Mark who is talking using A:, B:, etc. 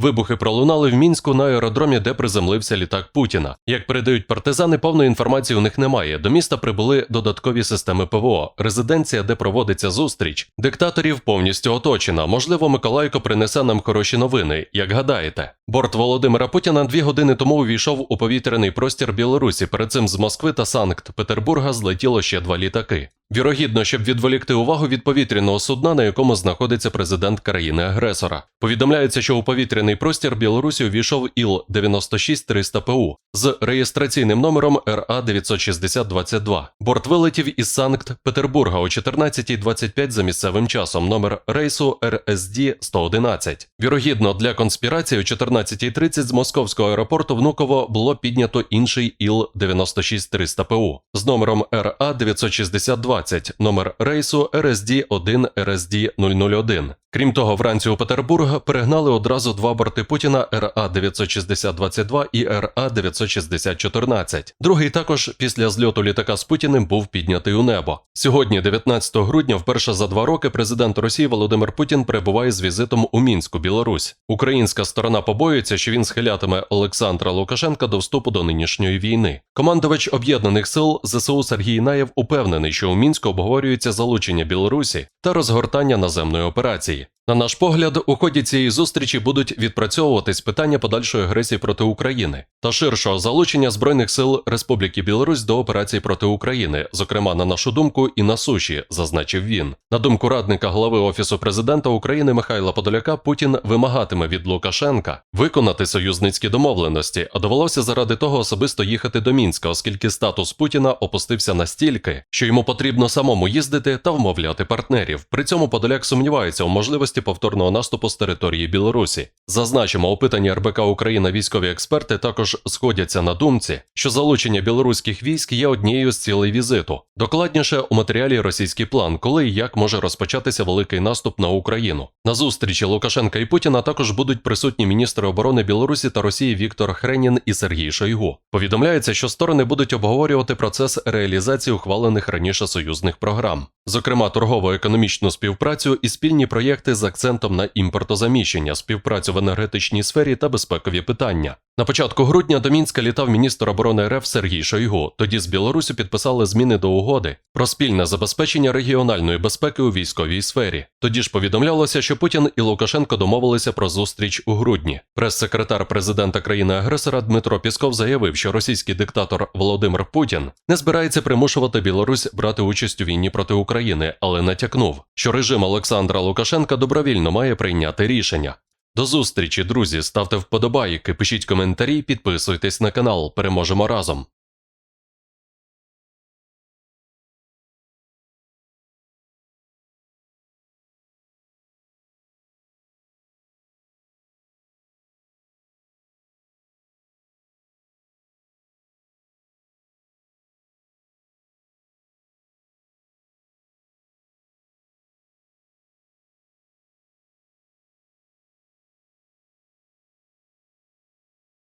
A: Вибухи пролунали в мінську на аеродромі, де приземлився літак Путіна. Як передають партизани, повної інформації у них немає. До міста прибули додаткові системи ПВО. Резиденція, де проводиться зустріч, диктаторів повністю оточена. Можливо, Миколайко принесе нам хороші новини. Як гадаєте, борт Володимира Путіна дві години тому увійшов у повітряний простір Білорусі. Перед цим з Москви та Санкт-Петербурга злетіло ще два літаки. Вірогідно, щоб відволікти увагу від повітряного судна, на якому знаходиться президент країни-агресора. Повідомляється, що у повітряний простір Білорусі увійшов Іл-96-300 ПУ з реєстраційним номером РА-960-22. Борт вилетів із Санкт-Петербурга о 14.25 за місцевим часом, номер рейсу РСД-111. Вірогідно, для конспірації о 14.30 з московського аеропорту Внуково було піднято інший Іл-96-300 ПУ з номером РА-960-20, номер рейсу РСД-1 РСД-001. Крім того, вранці у Петербург перегнали одразу два борти Путіна РА-960-22 і РА-960-14. Другий також після зльоту літака з Путіним був піднятий у небо. Сьогодні, 19 грудня, вперше за два роки, президент Росії Володимир Путін перебуває з візитом у Мінську, Білорусь. Українська сторона побоюється, що він схилятиме Олександра Лукашенка до вступу до нинішньої війни. Командувач об'єднаних сил ЗСУ Сергій Наєв упевнений, що у Мінську обговорюється залучення Білорусі та розгортання наземної операції. На наш погляд, у ході цієї зустрічі будуть відпрацьовуватись питання подальшої агресії проти України та ширшого залучення збройних сил Республіки Білорусь до операцій проти України, зокрема на нашу думку, і на суші, зазначив він. На думку радника голови офісу президента України Михайла Подоляка, Путін вимагатиме від Лукашенка виконати союзницькі домовленості, а довелося заради того особисто їхати до Мінська, оскільки статус Путіна опустився настільки, що йому потрібно самому їздити та вмовляти партнерів. При цьому Подоляк сумнівається у можливості повторного наступу з території Білорусі. Зазначимо, опитані РБК Україна військові експерти також сходяться на думці, що залучення білоруських військ є однією з цілей візиту. Докладніше у матеріалі російський план, коли і як може розпочатися великий наступ на Україну. На зустрічі Лукашенка і Путіна також будуть присутні міністри оборони Білорусі та Росії Віктор Хренін і Сергій Шойгу. Повідомляється, що сторони будуть обговорювати процес реалізації ухвалених раніше союзних програм, зокрема торгово-економічну співпрацю і спільні проєкти з акцентом на імпортозаміщення, співпрацю в енергетичній сфері та безпекові питання. На початку грудня до Мінська літав міністр оборони РФ Сергій Шойгу. Тоді з Білорусі підписали зміни до угоди про спільне забезпечення регіональної безпеки у військовій сфері. Тоді ж повідомлялося, що Путін і Лукашенко домовилися про зустріч у грудні. Прес-секретар президента країни-агресора Дмитро Пісков заявив, що російський диктатор Володимир Путін не збирається примушувати Білорусь брати участь у війні проти України, але натякнув, що режим Олександра Лукашенка добровільно має прийняти рішення. До зустрічі, друзі. Ставте вподобайки, пишіть коментарі, підписуйтесь на канал. Переможемо разом.